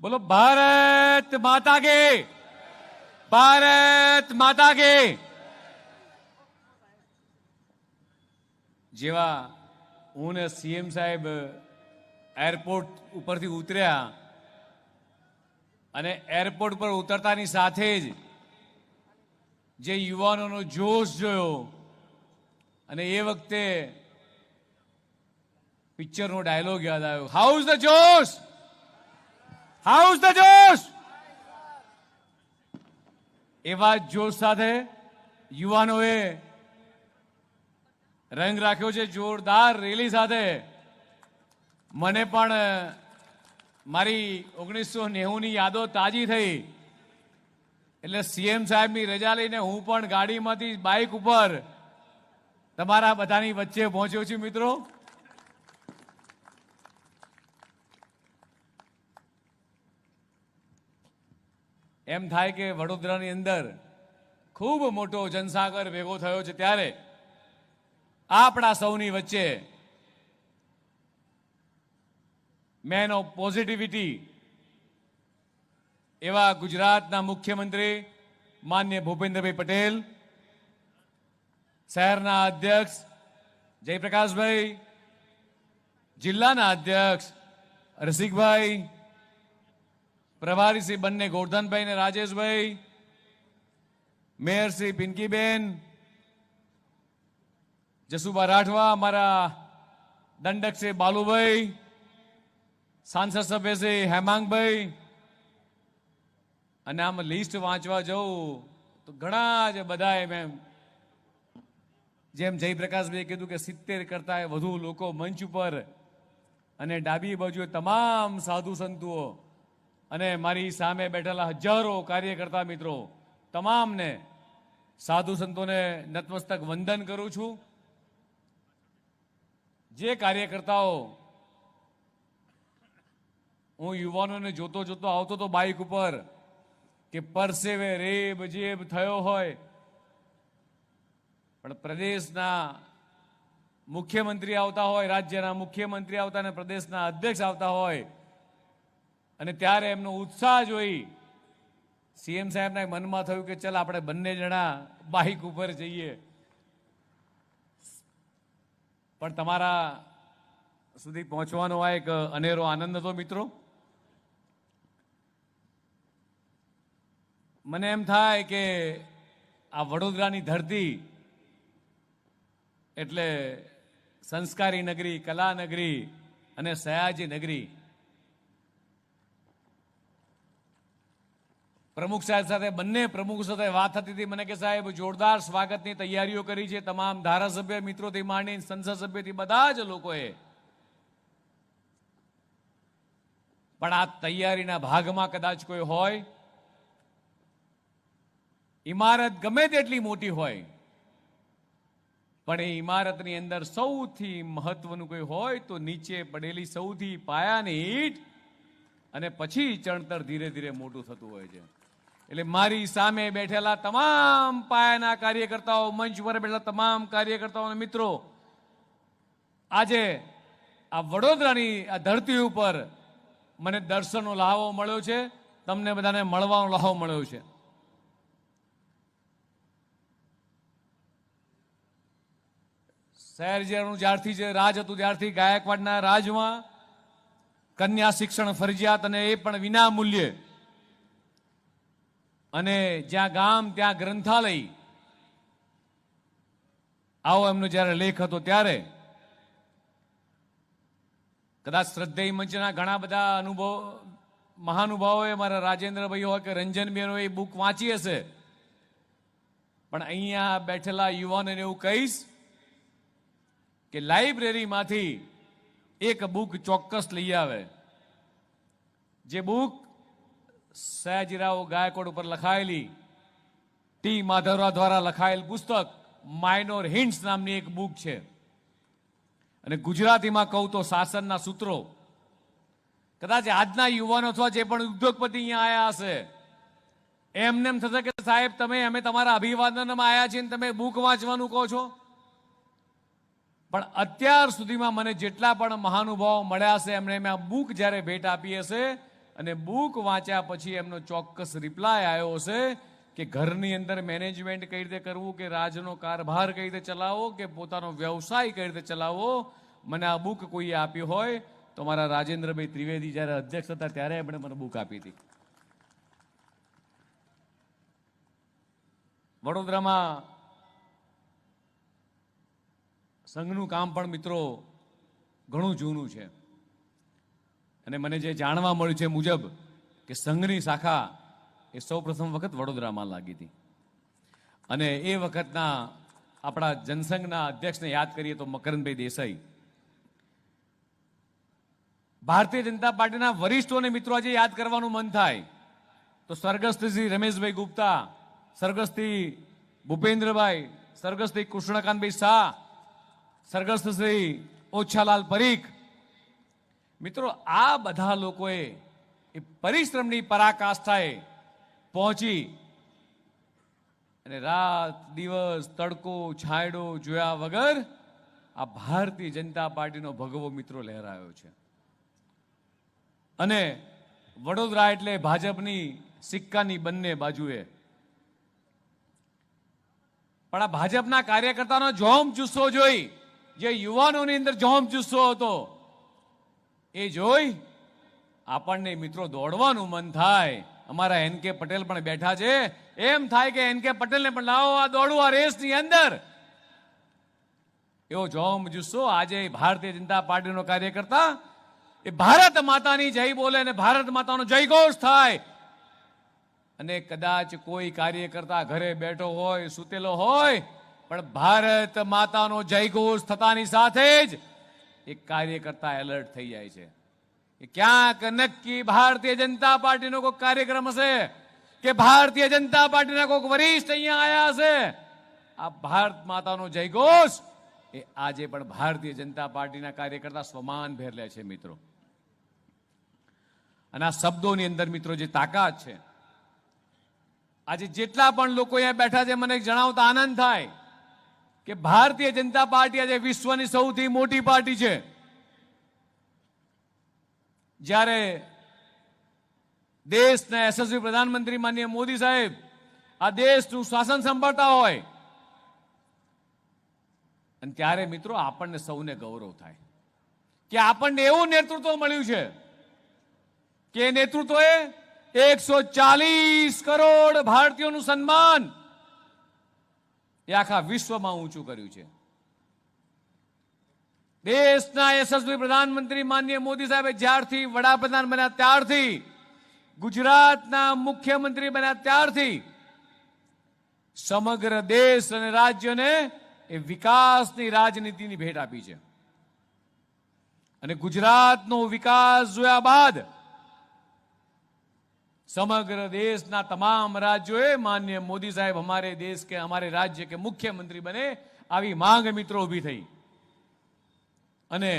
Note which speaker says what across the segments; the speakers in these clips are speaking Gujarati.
Speaker 1: બોલો, ભારત માતા કે. ભારત માતા કે. જેવા હું ને સીએમ સાહેબ એરપોર્ટ ઉપરથી ઉતર્યા અને એરપોર્ટ પર ઉતરતાની સાથે જ જે યુવાનોનો જોશ જોયો અને એ વખતે પિક્ચરનો ડાયલોગ યાદ આવ્યો. How's the josh how's the josh! એવા જોશ સાથે યુવાનોએ રંગ રાખ્યો છે જોરદાર રેલી સાથે. મને પણ મારી ઓગણીસો નેવુંની યાદો તાજી થઈ. એટલે સીએમ સાહેબની રજા લઈને હું પણ ગાડીમાંથી બાઇક ઉપર તમારા બધાની વચ્ચે પહોંચ્યો છું મિત્રો. એમ થાય કે વડોદરાની અંદર ખૂબ મોટો જનસાગર ભેગો થયો છે ત્યારે આપણા સૌની વચ્ચે મેન ઓફ પોઝિટિવિટી એવા ગુજરાતના મુખ્યમંત્રી માન્ય ભૂપેન્દ્રભાઈ પટેલ, શહેરના અધ્યક્ષ જયપ્રકાશભાઈ, જિલ્લાના અધ્યક્ષ રસિકભાઈ પ્રભારી શ્રી બંને ગોરધનભાઈ ને રાજેશભાઈ, મેયર શ્રી પિંકીબેન જસુભા રાઠવા, અમારા દંડક શ્રી બાલુભાઈ, સાંસદ સભ્ય શ્રી હેમાંગભાઈ, અને આમ લિસ્ટ વાંચવા જવું તો ઘણા જ બધા મેં જેમ જયપ્રકાશભાઈએ કીધું કે સિત્તેર કરતા વધુ લોકો મંચ ઉપર અને ડાબી બાજુએ તમામ સાધુ સંતુઓ અને મારી સામે બેઠેલા હજારો કાર્યકર્તા મિત્રો, તમામને સાધુ સંતોને નતમસ્તક વંદન કરું છું. જે કાર્યકર્તાઓ હું યુવાનોને જોતો જોતો આવતો તો બાઇક ઉપર કે પરસેવે રેબ જેબ થયો હોય, પણ પ્રદેશના મુખ્યમંત્રી આવતા હોય, રાજ્યના મુખ્યમંત્રી આવતા અને પ્રદેશના અધ્યક્ષ આવતા હોય અને ત્યારે એમનો ઉત્સાહ જોઈ સીએમ સાહેબના મનમાં થયું કે ચલ આપણે બંને જણા બાઇક ઉપર જઈએ. પણ તમારા સુધી પહોંચવાનો આ એક અનેરો આનંદ હતો મિત્રો. મને એમ થાય કે આ વડોદરાની ધરતી એટલે સંસ્કારી નગરી, કલા નગરી અને સયાજી નગરી પ્રમુખ સાહેબ સાથે બંને પ્રમુખ સાથે વાત થતી હતી. મને કે સાહેબ, જોરદાર સ્વાગતની તૈયારીઓ કરી છે. તમામ ધારાસભ્ય મિત્રોથી માંડી સંસદ સભ્યથી બધા જ લોકોએ. પણ આ તૈયારીના ભાગમાં કદાચ કોઈ હોય. ઇમારત ગમે તેટલી મોટી હોય, પણ એ ઇમારતની અંદર સૌથી મહત્વનું કોઈ હોય તો નીચે પડેલી સૌથી પાયાની ઈટ અને પછી ચણતર ધીરે ધીરે મોટું થતું હોય છે. એટલે મારી સામે બેઠેલા તમામ પાયાના કાર્યકર્તાઓ, મંચ પર બેઠેલા તમામ કાર્યકર્તાઓના મિત્રો, આજે આ વડોદરાની આ ધરતી ઉપર મને દર્શનનો લહાવો મળ્યો છે, તમને બધાને મળવાનો લહાવો મળ્યો છે. શહેર જેનું જ્યારથી જે રાજ હતું, ત્યારથી ગાયકવાડના રાજમાં કન્યા શિક્ષણ ફરજિયાત અને એ પણ વિના મૂલ્યે અને જ્યાં ગામ, ત્યાં ગ્રંથાલય. આવો એમનો જ્યારે લેખ હતો ત્યારે કદાચ શ્રદ્ધેય મંચના ઘણા બધા અનુભવ, મહાનુભાવોએ મારા રાજેન્દ્રભાઈ હોય કે રંજનબેન હોય એ બુક વાંચી હશે. પણ અહીંયા બેઠેલા યુવાનોને એવું કહીશ કે લાઇબ્રેરીમાંથી એક બુક ચોક્કસ લઈ આવે. જે બુક સયાજીરાવ ગાયકોડ ઉપર લખાયેલી ટી. માધવરાવ દ્વારા લખાયેલ પુસ્તક માઇનોર હિન્ટ્સ નામની એક બુક છે. અને ગુજરાતીમાં કહું તો શાસનના સૂત્રો. કદાચ આજના યુવાનો અથવા જે પણ ઉદ્યોગપતિ અહીંયા આવ્યા હશે, એમને એમ થશે કે સાહેબ, તમે, અમે તમારા અભિવાદનમાં આવ્યા છીએ તમે બુક વાંચવાનું કહો છો? પણ અત્યાર સુધીમાં મને જેટલા પણ મહાનુભાવો મળ્યા છે એમણે મેં આ બુક જ્યારે ભેટ આપી હશે અને બુક વાંચ્યા પછી એમનો ચોક્કસ રિપ્લાય આવ્યો હશે કે ઘરની અંદર મેનેજમેન્ટ કઈ રીતે કરવું, કે રાજનો કારભાર કઈ રીતે ચલાવવો, કે પોતાનો વ્યવસાય કઈ રીતે ચલાવવો, મને આ બુક કોઈએ આપી હોય? તો મારા રાજેન્દ્રભાઈ ત્રિવેદી જ્યારે અધ્યક્ષ હતા ત્યારે એમણે મને બુક આપી હતી. વડોદરામાં સંઘનું કામ પણ મિત્રો ઘણું જૂનું છે. અને મને જે જાણવા મળ્યું છે મુજબ કે સંઘની શાખા એ સૌ પ્રથમ વખત વડોદરામાં લાગી હતી. અને એ વખતના આપણા જનસંઘના અધ્યક્ષને યાદ કરીએ તો મકરંદભાઈ દેસાઈ. ભારતીય જનતા પાર્ટીના વરિષ્ઠોને મિત્રો આજે યાદ કરવાનું મન થાય. તો સ્વર્ગસ્થ રમેશભાઈ ગુપ્તા, સ્વર્ગસ્થી ભૂપેન્દ્રભાઈ, સ્વર્ગસ્થી કૃષ્ણકાંતભાઈ શાહ, સ્વર્ગસ્થ શ્રી ઓછાલાલ પરીખ મિત્રો, આ બધા લોકોએ એ પરિશ્રમની પરાકાષ્ઠાએ પહોંચી અને રાત, દિવસ, તડકો, છાંયડો જોયા વગર આ ભારતીય જનતા પાર્ટીનો ભગવો મિત્રો લહેરાયો છે. અને વડોદરા એટલે ભાજપની સિક્કાની બંને બાજુએ. પણ આ ભાજપના કાર્યકર્તાનો જોમ જુસ્સો જોઈ, જે યુવાનોની અંદર જોમ જુસ્સો હતો એ જોઈ? આપણને મિત્રો દોડવાનું મન થાય. અમારા એન કે પટેલ પણ બેઠા છે. એમ થાય કે એન કે પટેલને પણ લાવો આ દોડવું આ રેસની અંદર. એવો જોમ જુસ્સો આજે ભારતીય જનતા પાર્ટીનો કાર્યકર્તા એ ભારત માતાની જય બોલે અને ભારત માતાનો જયઘોષ થાય. અને કદાચ કોઈ કાર્યકર્તા ઘરે બેઠો હોય, સૂતેલો હોય, પણ ભારત માતાનો જયઘોષ થતાની સાથે જ એક કાર્યકર્તા એલર્ટ થઈ જાય છે કે ક્યાંક નક્કી ભારતીય જનતા પાર્ટીનો કોઈ કાર્યક્રમ હશે? કે ભારતીય જનતા પાર્ટીના કોઈક વરિષ્ઠ અહીંયા આવ્યા હશે? આ ભારત માતાનો જયઘોષ! એ આજે પણ ભારતીય જનતા પાર્ટીના કાર્યકર્તા સ્વમાન ભેર લે છે મિત્રો. અને આ શબ્દોની અંદર મિત્રો જે તાકાત છે, આજે જેટલા પણ લોકો અહીંયા બેઠા છે, મને જણાવતા આનંદ થાય. કે ભારતીય જનતા પાર્ટી આજે વિશ્વની સૌથી મોટી પાર્ટી છે. જ્યારે દેશના યશસ્વી પ્રધાનમંત્રી માનીય મોદી સાહેબ આ દેશનું શાસન સંભાળતા હોય, અને ત્યારે મિત્રો આપણને સૌને ગૌરવ થાય કે આપણને એવું નેતૃત્વ મળ્યું છે કે નેતૃત્વએ એકસો ચાલીસ કરોડ ભારતીયોનું સન્માન એ આખા વિશ્વમાં ઊંચું કર્યું છે. દેશના યશસ્વી પ્રધાનમંત્રી માનનીય મોદી સાહેબે જ્યારથી વડાપ્રધાન બન્યા ત્યારથી, ગુજરાતના મુખ્યમંત્રી બન્યા ત્યારથી, સમગ્ર દેશ અને રાજ્યને એ વિકાસની રાજનીતિની ભેટ આપી છે. અને ગુજરાતનો વિકાસ જોયા બાદ સમગ્ર દેશના તમામ રાજ્યોએ માન્ય મોદી સાહેબ અમારે દેશ કે અમારે રાજ્ય કે મુખ્યમંત્રી બને આવી માંગ મિત્રો ઊભી થઈ. અને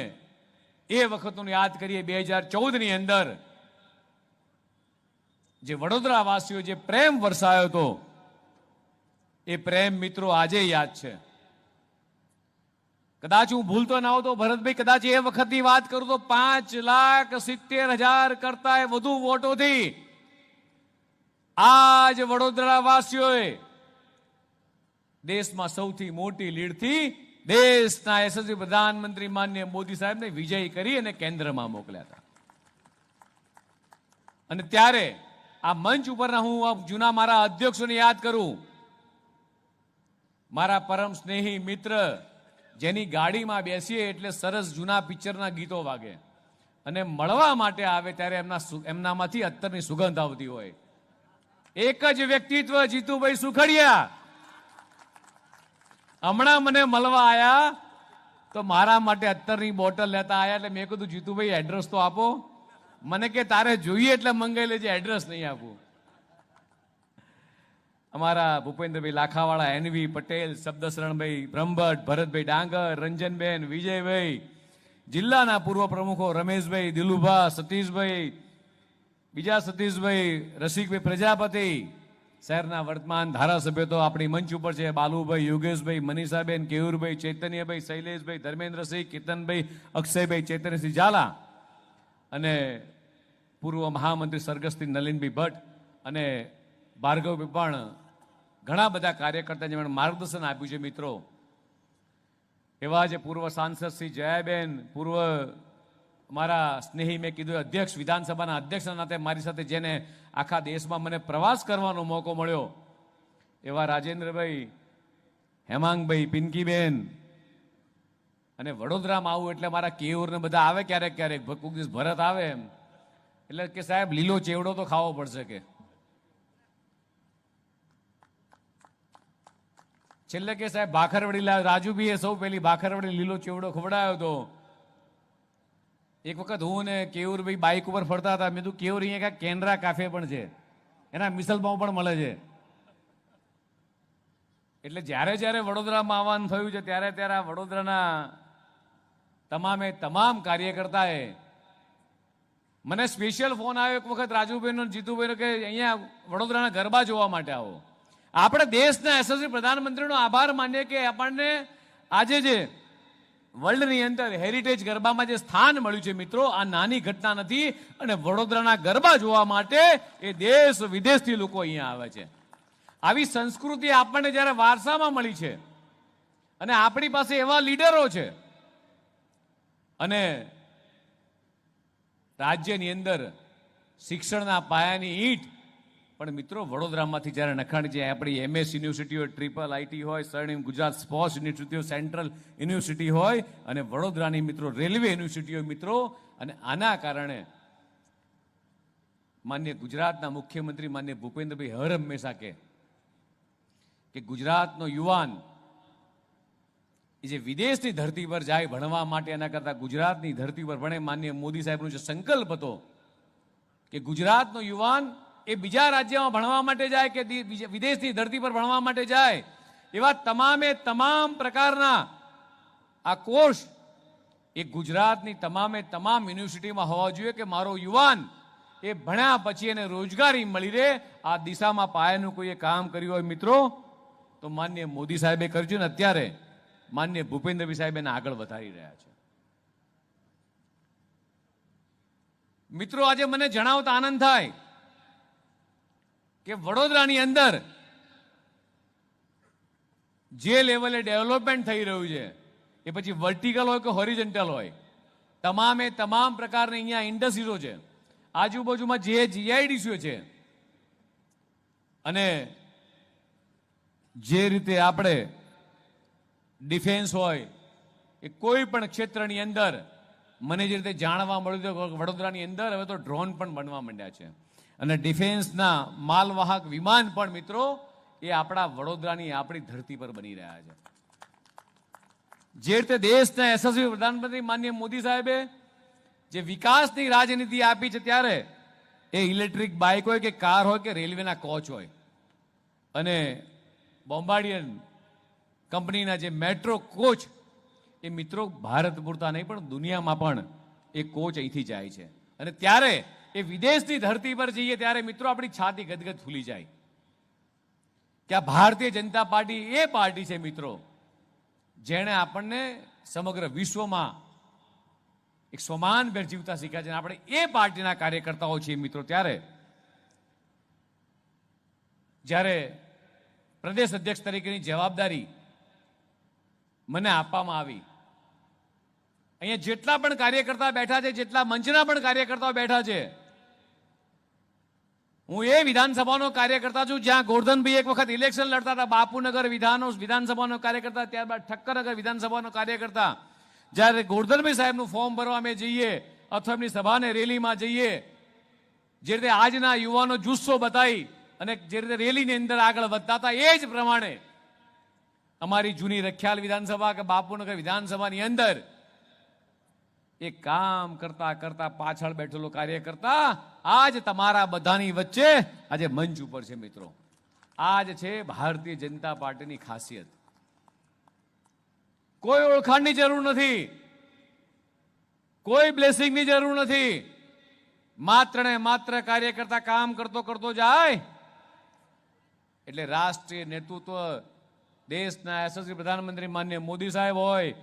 Speaker 1: એ વખતનું યાદ કરીએ બે હજાર ચૌદની અંદર જે વડોદરા વાસીઓ જે પ્રેમ વરસાયો હતો, એ પ્રેમ મિત્રો આજે યાદ છે. કદાચ હું ભૂલતો ના હોતો ભરતભાઈ કદાચ એ વખતની વાત કરું તો પાંચ લાખ સિત્તેર હજાર કરતા વધુ વોટોથી આજ વડોદરા વાસીઓએ દેશમાં સૌથી મોટી લીડથી દેશના યશસ્વી પ્રધાનમંત્રી માન્ય મોદી સાહેબને વિજય કરી અને કેન્દ્રમાં મોકલ્યા હતા. અને ત્યારે આ મંચ ઉપરના હું જૂના મારા અધ્યક્ષોને યાદ કરું. મારા પરમ સ્નેહી મિત્ર જેની ગાડીમાં બેસીએ એટલે સરસ જૂના પિક્ચરના ગીતો વાગે. અને મળવા માટે આવે ત્યારે એમના એમનામાંથી અત્તરની સુગંધ આવતી હોય. એક જ વ્યક્તિત્વ જીતુભાઈ સુખડિયા. હમણાં મને મળવા આયા તો મારા માટે અત્તરની બોટલ લેતા આવ્યા એટલે મેં કીધું, જીતુભાઈ એડ્રેસ તો આપો. મને કે, તારે જોઈએ એટલે મંગાઈ લેજે એડ્રેસ નહીં આપું. અમારા ભૂપેન્દ્રભાઈ લાખાવાળા એનવી પટેલ, શબ્દશરણભાઈ બ્રહ્મભટ્ટ, ભરતભાઈ ડાંગર, રંજનબેન, વિજયભાઈ, જિલ્લાના પૂર્વ પ્રમુખો રમેશભાઈ, દિલુભા, સતીશભાઈ બીજા સતીશભાઈ, રસિકભાઈ પ્રજાપતિ, શહેરના વર્તમાન ધારાસભ્યો તો આપણી મંચ ઉપર છે. બાલુભાઈ, યોગેશભાઈ, મનીષાબેન, કેયુરભાઈ, ચૈતન્યભાઈ, શૈલેષભાઈ, ધર્મેન્દ્રસિંહ કેતનભાઈ અક્ષયભાઈ ચૈતન્યસિંહ ઝાલા અને પૂર્વ મહામંત્રી સ્વર્ગસ્થી નલિનભાઈ ભટ્ટ અને ભાર્ગવભાઈ પણ ઘણા બધા કાર્યકર્તા જેમણે માર્ગદર્શન આપ્યું છે મિત્રો. એવા જે પૂર્વ સાંસદ શ્રી જયાબેન, પૂર્વ મારા સ્નેહી મેં કીધું, અધ્યક્ષ, વિધાનસભાના અધ્યક્ષના નાતે મારી સાથે જેને આખા દેશમાં મને પ્રવાસ કરવાનો મોકો મળ્યો, એવા રાજેન્દ્રભાઈ, હેમાંગભાઈ પિંકીબેન અને વડોદરામાં આવું એટલે મારા કેયુરને બધા આવે ક્યારેક ક્યારેક કોઈક દિવસ ભરત આવે એમ. એટલે કે સાહેબ, લીલો ચેવડો તો ખાવો પડશે કે. છેલ્લે કે સાહેબ, ભાખરવડી લાવ રાજુભાઈએ સૌ પહેલી ભાખરવડી લીલો ચેવડો ખવડાયો હતો એક વખત હું ને કેયુરભાઈ બાઇક ઉપર ફરતા હતા. મેં તું કેયુર, અહીંયા કાંઈક કેનરા કાફે પણ છે. એના મિસલ પાઉં પણ મળે છે. એટલે જ્યારે જ્યારે વડોદરામાં આવવાનું થયું છે, ત્યારે ત્યારે આ વડોદરાના તમામે તમામ કાર્યકર્તાએ મને સ્પેશિયલ ફોન આવ્યો એક વખત રાજુભાઈનો જીતુભાઈનો કે, અહીંયા વડોદરાના ગરબા જોવા માટે આવો. આપણે દેશના યશસ્વી પ્રધાનમંત્રીનો આભાર માનીએ કે આપણને આજે જે વર્લ્ડની અંદર હેરિટેજ ગરબામાં જે સ્થાન મળ્યું છે મિત્રો, આ નાની ઘટના નથી અને વડોદરાના ગરબા જોવા માટે એ દેશ વિદેશથી લોકો અહીંયા આવે છે. આવી સંસ્કૃતિ આપણને જ્યારે વારસામાં મળી છે અને આપણી પાસે એવા લીડરો છે અને રાજ્યની અંદર શિક્ષણના પાયાની ઈંટ પણ મિત્રો, વડોદરામાંથી જ્યારે નખાણી જાય આપણી એમએસ યુનિવર્સિટી હોય ટ્રિપલ આઈટી હોય Swarnim Gujarat sports university central university હોય અને વડોદરાની મિત્રો, રેલવે યુનિવર્સિટી હોય મિત્રો, અને આના કારણે માન્ય ગુજરાતના મુખ્યમંત્રી માન્ય ભૂપેન્દ્રભાઈ હર હંમેશા કે ગુજરાતનો યુવાન એ જે વિદેશની ધરતી પર જાય ભણવા માટે, એના કરતાં ગુજરાતની ધરતી પર ભણે, માન્ય મોદી સાહેબનો જે સંકલ્પ હતો કે ગુજરાતનો યુવાન એ બીજા રાજ્યમાં ભણવા માટે જાય કે વિદેશની ધરતી પર ભણવા માટે જાય, એવા તમામે તમામ પ્રકારના આ કોર્સ એ ગુજરાતની તમામે તમામ યુનિવર્સિટીમાં હોવા જોઈએ કે મારો યુવાન એ ભણ્યા પછી એને રોજગારી મળી રહે. આ દિશામાં પાયાનું કોઈએ કામ કર્યું હોય મિત્રો, તો માન્ય મોદી સાહેબે કર્યું ને અત્યારે. માન્ય ભૂપેન્દ્રભાઈ સાહેબ એને આગળ વધારી રહ્યા છે. મિત્રો, આજે મને જણાવતા આનંદ થાય. કે વડોદરાની અંદર જે લેવલે ડેવલપમેન્ટ થઈ રહ્યું છે, એ પછી વર્ટિકલ હોય કે હોરિજન્ટલ હોય, તમામે તમામ પ્રકારની અહીંયા ઇન્ડસ્ટ્રીઝો છે, આજુબાજુમાં જે જીઆઈડીસીઓ છે, અને જે રીતે આપણે ડિફેન્સ હોય, એ કોઈ પણ ક્ષેત્રની અંદર, મને જે રીતે જાણવા મળ્યું હતું વડોદરાની અંદર, હવે તો ડ્રોન પણ બનવા માંડ્યા છે. અને ડિફેન્સના માલવાહક વિમાન પણ મિત્રો, એ આપણા વડોદરાની આપણી ધરતી પર બની રહ્યા છે. જે રીતે દેશના યશસ્વી પ્રધાનમંત્રી માન્ય મોદી સાહેબે જે વિકાસની રાજનીતિ આપી છે ત્યારે એ ઇલેક્ટ્રિક બાઇક હોય કે કાર હોય કે રેલવેના કોચ હોય અને બોમ્બાર્ડિયન કંપનીના જે મેટ્રો કોચ, એ મિત્રો ભારત પૂરતા નહીં પણ દુનિયામાં પણ એ કોચ અહીંથી જાય છે. અને ત્યારે એ વિદેશની ધરતી પર જઈએ ત્યારે મિત્રો આપણી છાતી ગદગદ ફૂલી જાય. કે આ ભારતીય જનતા પાર્ટી એ પાર્ટી છે મિત્રો, જેણે આપણને સમગ્ર વિશ્વમાં એક સમાનભેર જીવતા શીખ્યા છે. આપણે એ પાર્ટીના કાર્યકર્તાઓ છીએ મિત્રો ત્યારે, જ્યારે પ્રદેશ અધ્યક્ષ તરીકેની જવાબદારી મને આપવામાં આવી. અહીંયા જેટલા પણ કાર્યકર્તા બેઠા છે, જેટલા મંચના પણ કાર્યકર્તાઓ બેઠા છે હું એ વિધાનસભાનો કાર્યકર્તા છું, જ્યાં ગોરધનભાઈ એક વખત ઇલેક્શન લડતા હતા, બાપુનગર વિધાનો વિધાનસભાનો કાર્યકર્તા, ત્યારબાદ ઠક્કરનગર વિધાનસભાનો કાર્યકર્તા. જ્યારે ગોરધનભાઈ સાહેબનું ફોર્મ ભરવા અમે જઈએ, અથવા એમની સભાને રેલીમાં જઈએ, જે રીતે આજના યુવાનો જુસ્સો બતાવી અને જે રીતે રેલીની અંદર આગળ વધતા હતા, એ જ પ્રમાણે અમારી જૂની રખિયાલ વિધાનસભા કે બાપુનગર વિધાનસભાની અંદર એ કામ કરતા કરતા પાછળ બેઠેલો કાર્ય કરતા આજ તમારા બધાની વચ્ચે આજે મંચ ઉપર છે મિત્રો. આજ છે ભારતીય જનતા પાર્ટીની ખાસિયત. કોઈ ઓળખાણની જરૂર નથી. કોઈ બ્લેસિંગની જરૂર નથી. માત્ર ને માત્ર કાર્ય કરતા કામ કરતો કરતો જાય. એટલે રાષ્ટ્રીય નેતૃત્વ દેશના યશસ્વી પ્રધાનમંત્રી માન્ય મોદી સાહેબ હોય,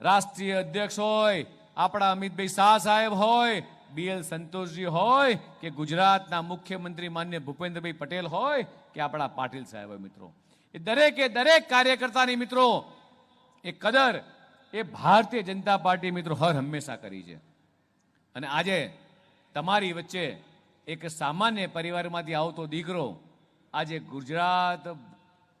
Speaker 1: રાષ્ટ્રીય અધ્યક્ષ હોય આપણા અમિતભાઈ શાહ સાહેબ હોય બીએલ સંતોષજી હોય, કે ગુજરાતના મુખ્યમંત્રી માન્ય ભૂપેન્દ્રભાઈ પટેલ હોય, કે આપણા પાટીલ સાહેબ હોય મિત્રો. એ દરેકે દરેક કાર્યકર્તાની મિત્રો, એ કદર, એ ભારતીય જનતા પાર્ટી મિત્રો હર હંમેશા કરી છે. અને આજે તમારી વચ્ચે એક સામાન્ય પરિવારમાંથી આવતો દીકરો, આજે ગુજરાત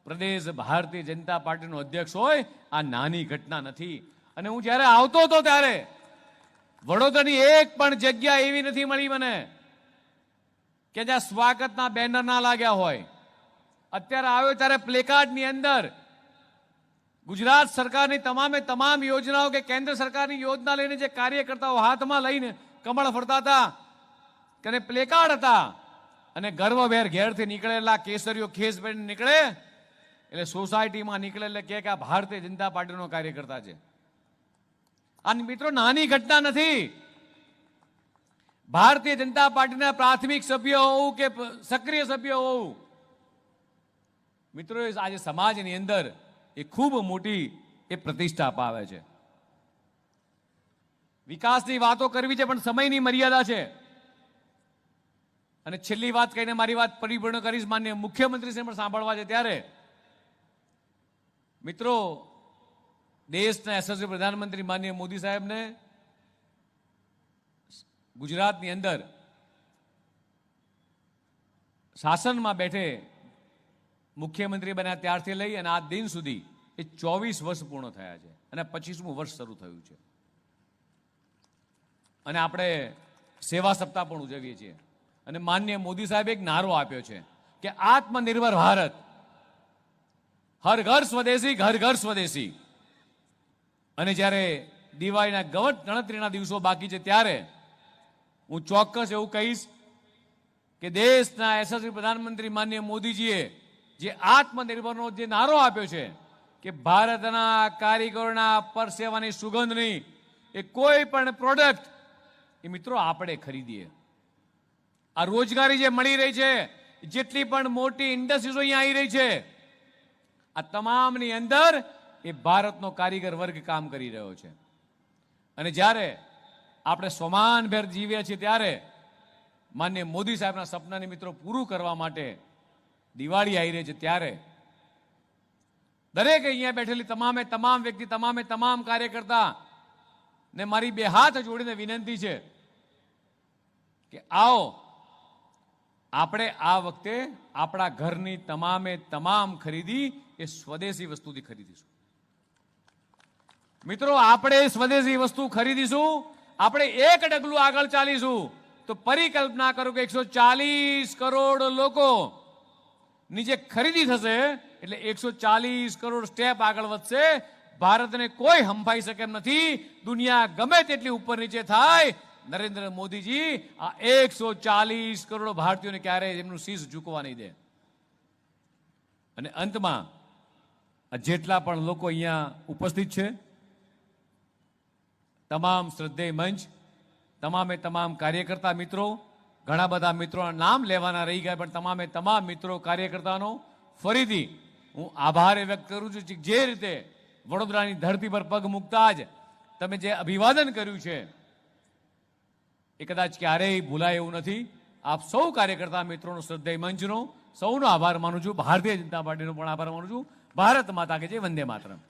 Speaker 1: પ્રદેશ ભારતીય જનતા પાર્ટીનો અધ્યક્ષ હોય, આ નાની ઘટના નથી. અને હું જ્યારે આવતો હતો ત્યારે વડોદરાની એક પણ જગ્યા એવી નથી મળી મને કે જ્યાં સ્વાગતના બેનર ના લાગ્યા હોય. અત્યારે આવ્યો ત્યારે પ્લેકાર્ડની અંદર ગુજરાત સરકારની તમામે તમામ યોજનાઓ કે કેન્દ્ર સરકારની યોજના લઈને જે કાર્યકર્તાઓ હાથમાં લઈને કમળ ફરતા હતા, તેને પ્લેકાર્ડ હતા અને ગર્વભેર ઘેરથી નીકળેલા કેસરીઓ ખેસ નીકળે, એટલે સોસાયટીમાં નીકળે એટલે કે આ ભારતીય જનતા પાર્ટીનો કાર્યકર્તા છે. આ મિત્રો, નાની ઘટના નથી. ભારતીય જનતા પાર્ટીના પ્રાથમિક સભ્ય હોવું કે સક્રિય સભ્ય હોવું મિત્રો આજે સમાજની અંદર એ ખૂબ મોટી એ પ્રતિષ્ઠા અપાવે છે. વિકાસની વાતો કરવી છે, પણ સમયની મર્યાદા છે. અને છેલ્લી વાત કહીને મારી વાત પરિપૂર્ણ કરીશ. માન્ય મુખ્યમંત્રીશ્રી પણ સાંભળવા છે ત્યારે. મિત્રો દેશના યશસ્વી પ્રધાનમંત્રી માન્ય મોદી સાહેબને ગુજરાતની અંદર શાસનમાં બેઠે મુખ્યમંત્રી બન્યા ત્યારથી લઈ અને આ દિન સુધી એ ચોવીસ વર્ષ પૂર્ણ થયા છે અને પચીસમું વર્ષ શરૂ થયું છે. અને આપણે સેવા સપ્તાહ પણ ઉજવીએ છીએ. અને માન્ય મોદી સાહેબે એક નારો આપ્યો છે કે આત્મનિર્ભર ભારત. હર ઘર સ્વદેશી, ઘર ઘર સ્વદેશી. અને જ્યારે દિવાળીના ગવટ ગણતરીના દિવસો બાકી છે ત્યારે હું ચોક્કસ એવું કહીશ કે દેશના યશસ્વી પ્રધાનમંત્રી માનનીય મોદીજીએ જે આત્મનિર્ભરનો જે નારો આપ્યો છે કે ભારતના કારીગરોના પરસેવાની સુગંધની એ કોઈ પણ પ્રોડક્ટ એ મિત્રો આપણે ખરીદીએ. આ રોજગારી જે મળી રહી છે, જેટલી પણ મોટી ઇન્ડસ્ટ્રીઝો અહીંયા આવી રહી છે, આ તમામની અંદર એ ભારતનો કારીગર વર્ગ કામ કરી રહ્યો છે. અને જ્યારે આપણે સમાનભેર જીવીએ છીએ ત્યારે માન્ય મોદી સાહેબના સપનાને મિત્રો પૂરું કરવા માટે દિવાળી આવી રહી છે ત્યારે દરેક અહીંયા બેઠેલી તમામે તમામ વ્યક્તિ, તમામે તમામ કાર્યકર્તા ને મારી બે હાથ જોડીને વિનંતી છે કે આવો, આપણે આ વખતે આપણા ઘરની તમામે તમામ ખરીદી એ સ્વદેશી વસ્તુથી ખરીદીશું. મિત્રો, આપણે સ્વદેશી વસ્તુ ખરીદીશું, આપણે એક ડગલું આગળ ચાલીશું. તો પરિકલ્પના કરો કે એકસો ચાલીસ કરોડ લોકો નીચે ખરીદી થશે, એટલે એકસો ચાલીસ કરોડ સ્ટેપ આગળ વધશે. ભારતને કોઈ હંફાઈ શકે એમ નથી. દુનિયા ગમે તેટલી ઉપર નીચે થાય. નરેન્દ્ર મોદીજી, આ એકસો ચાલીસ કરોડ ભારતીયોને ક્યારેય એમનું શીશ ઝૂકવા નહીં દે? અને અંતમાં જેટલા પણ લોકો અહીંયા ઉપસ્થિત છે તમામ શ્રદ્ધેય મંચ, તમામે તમામ કાર્યકર્તા મિત્રો, ઘણા બધા મિત્રોના નામ લેવાના રહી ગયા, પણ તમામે તમામ મિત્રો કાર્યકર્તાનો ફરીથી હું આભાર વ્યક્ત કરું છું જે રીતે વડોદરાની ધરતી પર પગ મૂકતા જ તમે જે અભિવાદન કર્યું છે, એ કદાચ ક્યારેય ભૂલાય એવું નથી. આપ સૌ કાર્યકર્તા મિત્રોનો શ્રદ્ધેય મંચનો સૌનો આભાર માનું છું. ભારતીય જનતા પાર્ટીનો પણ આભાર માનું છું. ભારત માતા કે જે વંદે માતરમ.